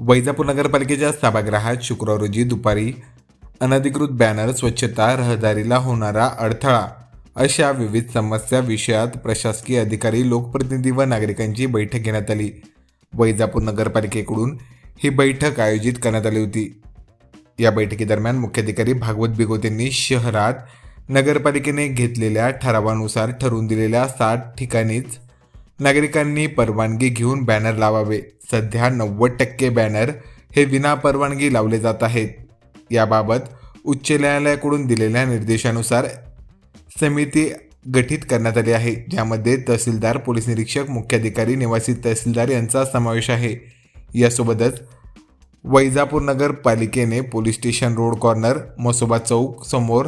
वैजापूर नगरपालिकेच्या सभागृहात शुक्रवार रोजी दुपारी अनधिकृत बॅनर स्वच्छता रहदारीला होणारा अडथळा अशा विविध समस्या विषयात प्रशासकीय अधिकारी लोकप्रतिनिधी व नागरिकांची बैठक घेण्यात आली. वैजापूर नगरपालिकेकडून ही बैठक आयोजित करण्यात आली होती. या बैठकीदरम्यान मुख्याधिकारी भागवत बिगोतेंनी शहरात नगरपालिकेने घेतलेल्या ठरावानुसार ठरवून दिलेल्या सात ठिकाणीच नागरिकांनी परवानगी घेऊन बॅनर लावावे. सध्या नव्वद टक्के बॅनर हे विना परवानगी लावले जात आहेत. याबाबत उच्च न्यायालयाकडून दिलेल्या निर्देशानुसार समिती गठीत करण्यात आली आहे ज्यामध्ये तहसीलदार पोलीस निरीक्षक मुख्याधिकारी निवासी तहसीलदार यांचा समावेश आहे. यासोबतच वैजापूर नगरपालिकेने police station road corner Masoba चौक समोर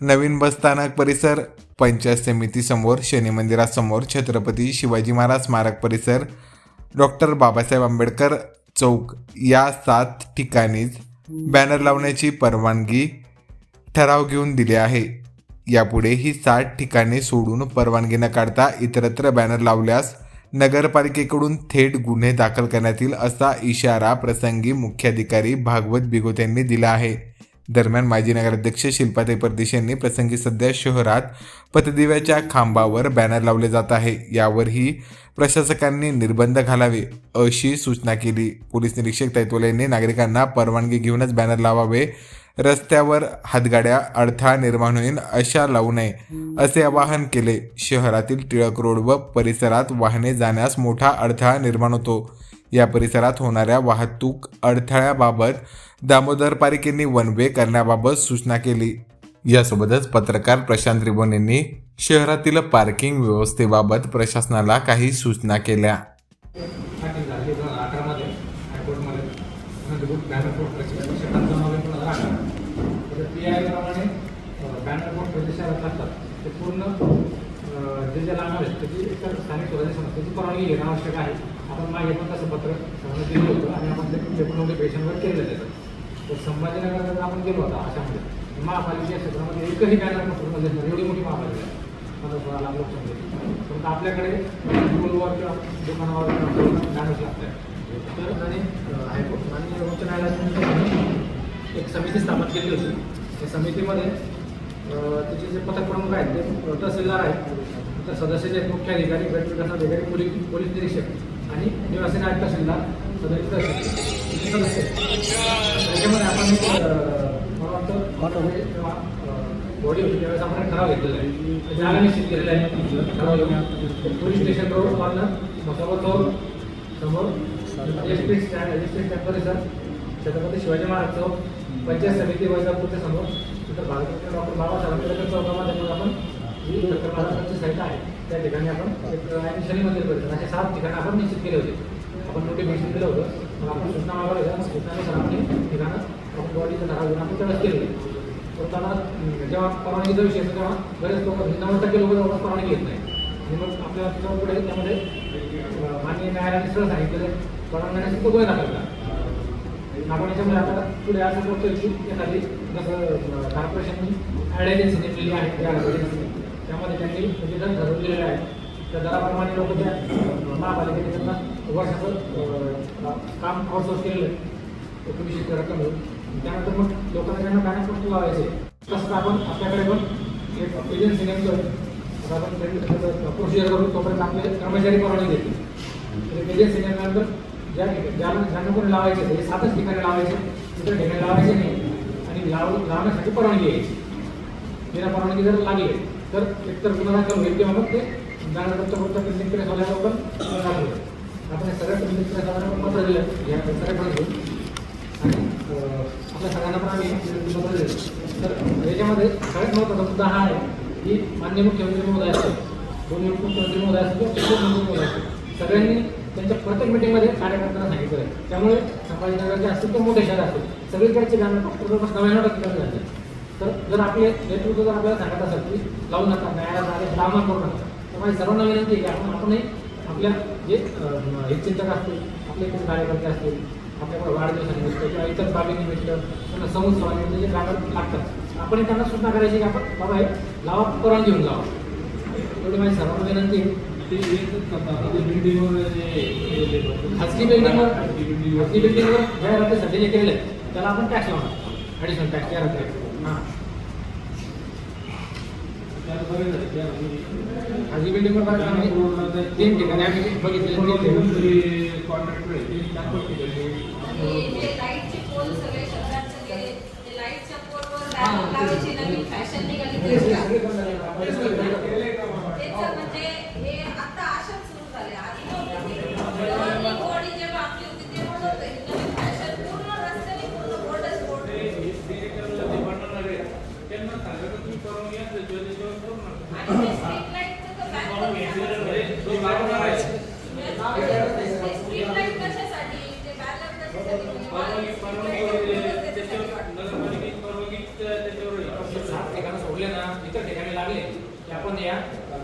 नवीन बसस्थानक परिसर पंचायत समितीसमोर शनी मंदिरासमोर छत्रपती शिवाजी महाराज स्मारक परिसर डॉक्टर बाबासाहेब आंबेडकर चौक या सात ठिकाणीच बॅनर लावण्याची परवानगी ठराव घेऊन दिले आहे. यापुढे ही साठ ठिकाणे सोडून परवानगी न काढता इतरत्र बॅनर लावल्यास नगरपालिकेकडून थेट गुन्हे दाखल करण्यात येईल असा इशारा प्रसंगी मुख्याधिकारी भागवत बिगोत यांनी दिला आहे. दरम्यान माजी नगराध्यक्ष शिल्पाताई परदेशी यांनी प्रसंगी सध्या शहरात पथदिव्याच्या खांबावर बॅनर लावले जात आहे. यावरही प्रशासकांनी निर्बंध घालावे अशी सूचना केली. पोलीस निरीक्षक तैतोले यांनी नागरिकांना परवानगी घेऊनच बॅनर लावावे रस्त्यावर हातगाड्या अडथळा निर्माण होईल अशा लावू नये असे आवाहन केले. शहरातील टिळक रोड व परिसरात वाहने जाण्यास मोठा अडथळा निर्माण होतो. या परिसरात होणाऱ्या वाहतूक अडथळ्याबाबत दामोदर पारिक यांनी वन वे करण्याबाबत सूचना केली. यासोबतच पत्रकार प्रशांत रिबोन यांनी शहरातील पार्किंग व्यवस्थेबाबत प्रशासनाला काही सूचना केल्या. ते पूर्ण जे जे लागणार आहेत त्याची एकतर स्थानिक स्वराज्य संस्थेची परवानगी घेणं आवश्यक आहे आपण मागे पण तसं पत्र सर्वांना दिलं होतं आणि आपण ते ते पण नोटिफिकेशनवर केलं त्याचं. तर संभाजीनगरला आपण गेलो होता अशामध्ये महापालिकेच्या क्षेत्रामध्ये एकही बॅनर नसून म्हणजे एवढी मोठी महापालिका आहे. मला सोळा लाख लोकसंख्या परंतु आपल्याकडे स्कूलवर किंवा दुकानावर बॅनर्स लागतात तर आणि हायकोर्ट आणि उच्च न्यायालयाने एक समिती स्थापन केली होती. त्या समितीमध्ये त्याचे जे पथक प्रमुख आहेत ते तहसीलदार आहेत तर सदस्य जे मुख्य अधिकारी गट विकास अधिकारी पोलीस पोलीस निरीक्षक आणि निवासी नायब तहसीलदार सदस्य हे सदस्य. त्याच्यामध्ये आपण मला वाटतं बॉडी होती त्यावेळेस आपण ठराव घेतलेला आहे. जागा निश्चित केलेला आहे ठराव घेऊन police station road corner Masoba चौक समोर S T stand S T stand परिसर छत्रपती शिवाजी महाराज चौक पंचायत समिती वैजापूरच्या समोर. तिथं भारतरत्न डॉक्टर बाबासाहेब आंबेडकर चौकामध्ये आपण महाराजांची साईट आहे त्या ठिकाणी आपण एक आणि शनी मंदिर परिसर असे सात ठिकाणं आपण निश्चित केले होते. आपण नोटिफिकेशन दिलं होतं. मग आपण सूचना मागवल्या होत्या. सूचनानुसार आपण ठिकाणं आपण बॉडीचं ठराव घेऊन आपण त्यावेळेस केले पण त्यांना जेव्हा परवानगीचा विषय असतो तेव्हा बरेच लोक म्हणजे नव्वद टक्के लोक जवळपास परवानगी घेत नाही. आणि मग आपल्या पुढे त्यामध्ये माननीय न्यायालयाने सरळ सांगितलेलं परवानगी तो गोय दाखल आपण याच्यामध्ये आता पुढे असं करतोय की एखादी जसं कॉर्पोरेशननी ॲड एजन्सी नेमलेली आहे त्या एजन्सी त्यामध्ये त्यांनी म्हणजे दर ठरवलेले आहे त्या दराप्रमाणे लोक त्या महापालिकेने त्यांना वर्षाचं काम आउटसोर्स केलेलं आहे. एकोणीसशे रक्कम होईल त्यानंतर मग लोकांना त्यांना बॅनर पण लावायचे. तसंच आपण आपल्याकडे पण एक एजन्सी नेमकं आपण त्यांनी प्रोसिजर करून तोपर्यंत आपले कर्मचारी परवानगी देतील. तर एजन्सी नेमल्यानंतर ज्या ज्यांना ज्याला ज्यांना कोणी लावायचे हे सातच ठिकाणी लावायचे इतर ठिकाणी लावायचे नाही. आणि लाव लावण्यासाठी परवानगी घ्यायची. बिना परवानगी जर लागली तर एकतर गुन्हा दाखल होईल किंवा मग ते जाण्यानंतर फक्त प्रिंटिंग प्रेस पण दाखल आपण सगळ्या प्रिंटिंग प्रेस वाल्यांना पण पत्र दिलं. या सगळ्याकडे घेऊन आणि आपल्या सगळ्यांना पण आम्ही पत्र दिलं तर याच्यामध्ये सगळ्यात महत्त्वाचा मुद्दा हा आहे की मान्य मुख्यमंत्री महोदय असतील दोन्ही उपमुख्यमंत्री महोदय असतील किंवा उपमुख्यमंत्री महोदय असतील सगळ्यांनी त्यांच्या प्रत्येक मिटिंगमध्ये कार्यकर्त्यांना सांगितलं. आहे त्यामुळे संभाजीनगरचे असतील तर मोठे शहर असतील सगळीकडचे गाणं फक्त जवळपास नव्याण्णव टक्के झाले. तर जर आपले नेतृत्व जर आपल्याला सांगत असेल की लावू नका न्यायालयाचा आदेश लावणार करू नका तर माझी सर्वांना विनंती आहे की आपण आपणही आपल्या जे हितचिंतक असतील आपले कोणी कार्यकर्ते असतील आपल्याकडे वाढदिवसानिमित्त किंवा इतर बाबीनिमित्त त्यांना संवत्सरानिमित्त जे गाणं लागतात. आपण त्यांना सूचना करायची की आपण बाबा हे लावा परवानगी घेऊन लावा एवढी माझी सर्वांना विनंती आहे. ते बिल्डिंगवर खाजगी बिल्डिंगवर बिल्डिंगवर जाहिरातीसाठी जे आहे त्याला आपण टॅक्स लावणार. ॲडिशनल टॅक्स जाहिरात. त्या बऱ्याच आम्ही तीन ठिकाणी आम्ही बघितले तीन ठिकाणी कोणतरी कॉन्ट्रॅक्टर आहे ते दाखवत ठिकाणी हे लाईटचे पोल सगळे शहरात सगळे ते लाईटच्या पोलवर बॅनर लावायची नवीन फॅशन निघाली तेच का? त्याचं म्हणजे हे आता अशाच सुरू झाले आधी नव्हते. गव्हर्निंग बॉडी जेव्हा आपली होती तेव्हा नव्हतं. ही नवीन फॅशन पूर्ण रस्त्याने पूर्ण बोर्डच बोर्ड आणि ते स्ट्रीट लाईटचं तर बॅनर ते स्ट्रीट लाइट कशासाठी ते बॅनर कशासाठी सात ठिकाणं सोडले ना इतर ठिकाणी लागले की आपण या अं,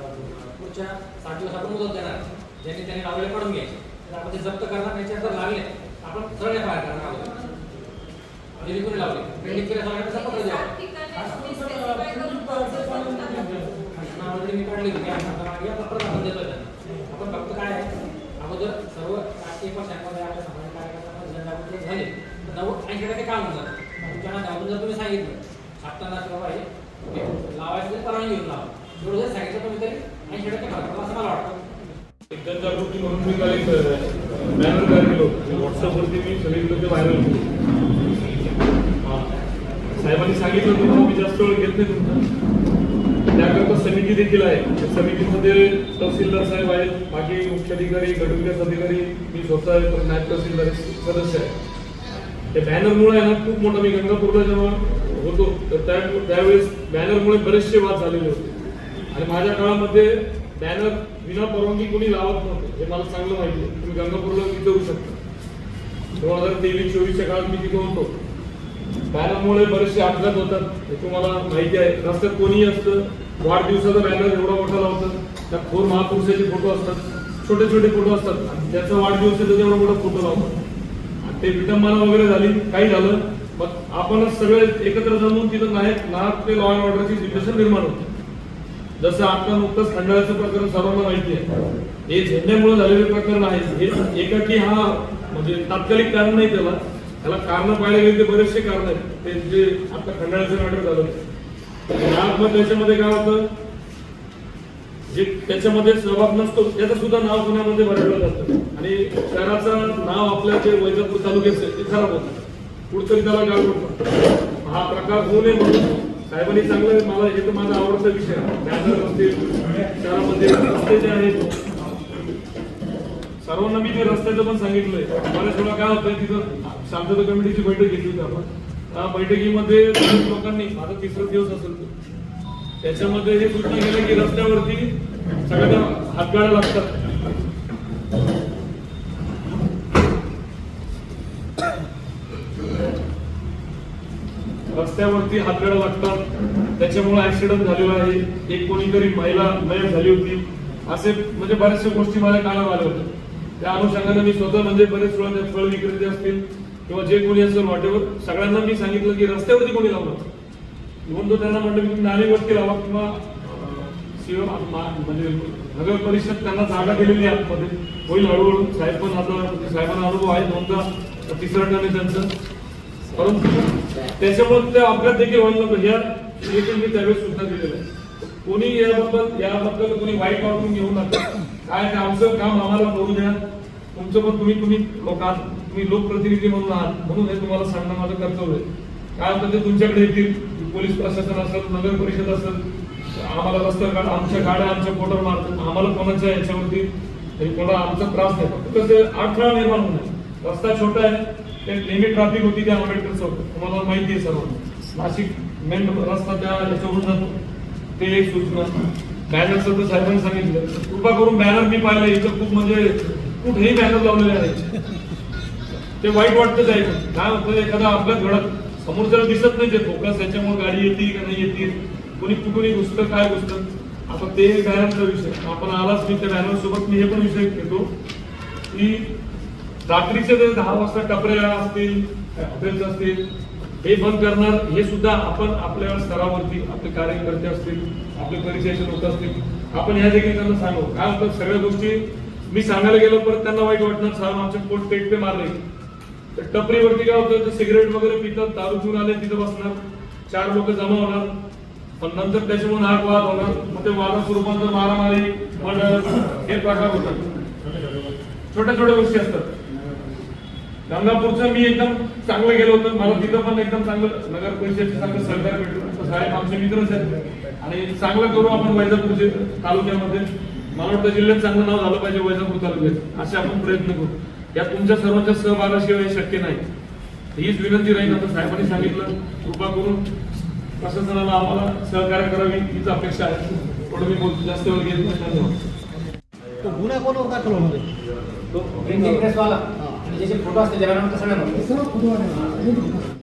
पुढच्या सात दिवस आपण मुदत देणार ज्यांनी त्यांनी लावले पडून घ्यायचे. तर आपण ते जप्त करणार त्याच्या जर लागले. आपण सरळ बाहेर करणार आहोत. कोणी लावले. पेंडिंग केल्या सगळ्यांना पत्र द्यावं ऑलरेडी मी पत्र आपण देतो त्यांना आपण फक्त काय आहे? अगोदर सर्व राजकीय पक्षांमध्ये आपल्या सामाजिक कार्यकर्त्यांना जनजागृती झाली. तर नव्वद ऐंशी टक्के काम होऊन जातं. तुमच्या जर तुम्ही सांगितलं छापताना बाबा हे लावायचं परवानगी घेऊन लावा. एवढं जर सांगितलं तुम्ही तरी ऐंशी टक्के फरक पडला असं मला वाटतं एक जनजागृती म्हणून मी काल एक बॅनर तयार व्हॉट्सअपवरती मी सगळीकडे ते व्हायरल साहेबांनी सांगितलं तुम्हाला मी जास्त वेळ घेत नाही तुमचा. त्याकरता समिती देखील आहे. त्या समितीमध्ये तहसीलदार साहेब आहेत. बाकी मुख्याधिकारी गटविकास अधिकारी मी स्वतः आहे, परत नायब तहसीलदार सदस्य आहे. त्या बॅनरमुळे आहे ना खूप मोठा मी गंगापूरला जेव्हा होतो तर त्यावेळेस बॅनरमुळे बरेचसे वाद झालेले होते. आणि माझ्या काळामध्ये बॅनर विना परवानगी कोणी लावत नव्हते. हे मला चांगलं माहिती आहे. तुम्ही गंगापूरला विचारू शकता. दोन हजार तेवीस चोवीसच्या काळात मी तिथे होतो. बॅनरमुळे बरेचसे अपघात होतात. हे तुम्हाला माहिती आहे. रस्त्यात कोणीही असतं. वाढदिवसाचा बॅनर एवढा मोठा लावतात. त्या थोर महापुरुषाचे फोटो असतात. छोटे छोटे फोटो असतात. आणि त्याचा वाढदिवस आहे त्याचा एवढा मोठा फोटो लावतात. आणि ते विटंबना वगैरे झाली काही झालं मग आपणच सगळे एकत्र जमून तिथं नाही नाहक ते लॉ अँड ऑर्डरची सिच्युएशन निर्माण होते. जसं आता नुकतंच खंडाळ्याचं प्रकरण सर्वांना माहिती आहे. हे झेंड्यामुळे झालेले प्रकरण आहे. हे एकाकी हा म्हणजे तात्कालिक कारण नाही त्याला. त्याला कारण पाहायला गेले ते बरेचसे कारण आहेत. ते जे आता खंडाळ्याचं मॅटर झालं नाव त्याच्यामध्ये काय होतं? जे त्याच्यामध्ये सहभाग नसतो त्याचं सुद्धा नाव पुण्यामध्ये भरवलं जातं आणि शहराचं नाव आपल्या जे वैजापूर तालुक्याचं ते खराब होतं. कुठतरी त्याला गाव हा प्रकार होऊ नये म्हणून साहेबांनी चांगलं मला हे तर माझा आवडता विषय शहरामध्ये रस्ते जे आहेत. सर्वांना मी ते रस्त्याचं पण सांगितलंय. बऱ्याच वेळा काय होतंय तिथं शांतता कमिटीची बैठक घेतली होती आपण. त्या बैठकीमध्ये लोकांनी माझा तिसरा दिवस असेल त्याच्यामध्ये हे सूचना केलं की रस्त्यावरती सगळ्या हातगाड्या लागतात. रस्त्यावरती हातगाड्या लागतात. त्याच्यामुळे ऍक्सिडेंट झालेला आहे. एक कोणीतरी महिला मयत झाली होती. असे म्हणजे बऱ्याचशा गोष्टी माझ्या कानावर आल्या होत्या. त्या अनुषंगाने मी स्वतः म्हणजे बरेच वेळा त्या फळ विक्रेते असतील किंवा जे कोणी असेल वाटेवर सगळ्यांना मी सांगितलं की रस्त्यावरती कोणी लावलं म्हणून तो त्यांना म्हटलं की तुम्ही नालीवरती लावा किंवा म्हणजे नगर परिषद त्यांना जागा दिलेली आतमध्ये. होईल हळूहळू. साहेब पण आता म्हणजे साहेबांना अनुभव आहे दोनदा. तिसरा त्यांचं. परंतु त्याच्यामुळे ते अपघात देखील व्हायला नको ह्या देखील मी त्यावेळेस सूचना दिलेल्या आहे. कोणी याबद्दल याबद्दल कोणी वाईट वाटून घेऊ नका. काय आमचं काम आम्हाला करू द्या. तुमचं पण तुम्ही तुम्ही लोक आहात. तुम्ही लोकप्रतिनिधी म्हणून आहात. म्हणून हे तुम्हाला सांगणं माझं कर्तव्य आहे. काय होतं ते तुमच्याकडे येतील. पोलीस प्रशासन असेल नगर परिषद असेल आम्हाला रस्ता काढ आमच्या गाड्या आमच्या पोटर मारतात. आम्हाला कोणाच्या याच्यावरती कोणाला आमचा त्रास नाही. फक्त कसं अडथळा निर्माण होणार रस्ता छोटा आहे. ते नेहमी ट्रॅफिक होती त्या आंबेडकर चौक तुम्हाला माहिती आहे सर्व. नाशिक मेन रस्ता त्या याच्यावरून जातो. ते एक सूचना. बॅनरचं तर साहेबांनी सांगितलं. कृपा करून बॅनर मी पाहिलं. इथं खूप म्हणजे कुठेही बॅनर लावलेले आहेत. ते वाईट वाटतं जायचं काय होतं एखादा अपघात घडत. समोरच्याला दिसत नाही ते फोकस. त्याच्यामुळे गाडी येते का नाही येते. कोणी कुठूनही घुसतं काय घुसतं आता ते बॅनरचा विषय. आपण आलाच मी त्या बॅनर सोबत मी हे पण विषय घेतो की रात्रीचे जे दहा वाजता टपऱ्या असतील हॉटेल्स असतील हे बंद करणार हे सुद्धा आपण आपल्या स्तरावरती आपले कार्यकर्ते असतील आपले परिचयाचे लोक असतील आपण ह्या देखील त्यांना सांगू. काय होतं सगळ्या गोष्टी मी सांगायला गेलो परत त्यांना वाईट वाटणार साहेब आमच्या पोट पेट पे मारले. तर टपरीवरती काय होतं ते सिगरेट वगैरे पितात दारू घेऊन आले तिथं बसणार. चार लोक जमा होणार. पण नंतर त्याच्यामुळे नाग वाद होणार. मग ते वादा स्वरूपात मारामारी मर्डर हे प्रकार होतात. छोट्या छोट्या गोष्टी असतात. गंगापूरचं मी एकदम चांगलं गेलो होतो. मला तिथं पण एकदम चांगलं नगर परिषदेचे चांगलं सहकार्य भेटलं. साहेब आमचे मित्रच आहेत. आणि चांगलं करू आपण वैजापूरचे तालुक्यामध्ये. मला वाटतं जिल्ह्यात चांगलं नाव झालं पाहिजे वैजापूर तालुक्यात. असे आपण प्रयत्न करू. या तुमच्या सर्वांच्या सहभागाशिवाय हे शक्य नाही. हीच विनंती राहील आता साहेबांनी सांगितलं. कृपा करून प्रशासनाला आम्हाला सहकार्य करावी हीच अपेक्षा आहे. थोडं मी बोलतो. जास्त वेळ घेत नाही. धन्यवाद. तो गुन्हा होणार आहे तो प्रेसवाला आणि ज्याचे फोटो असते जगानंतर सगळ्यांना सर्व फोटो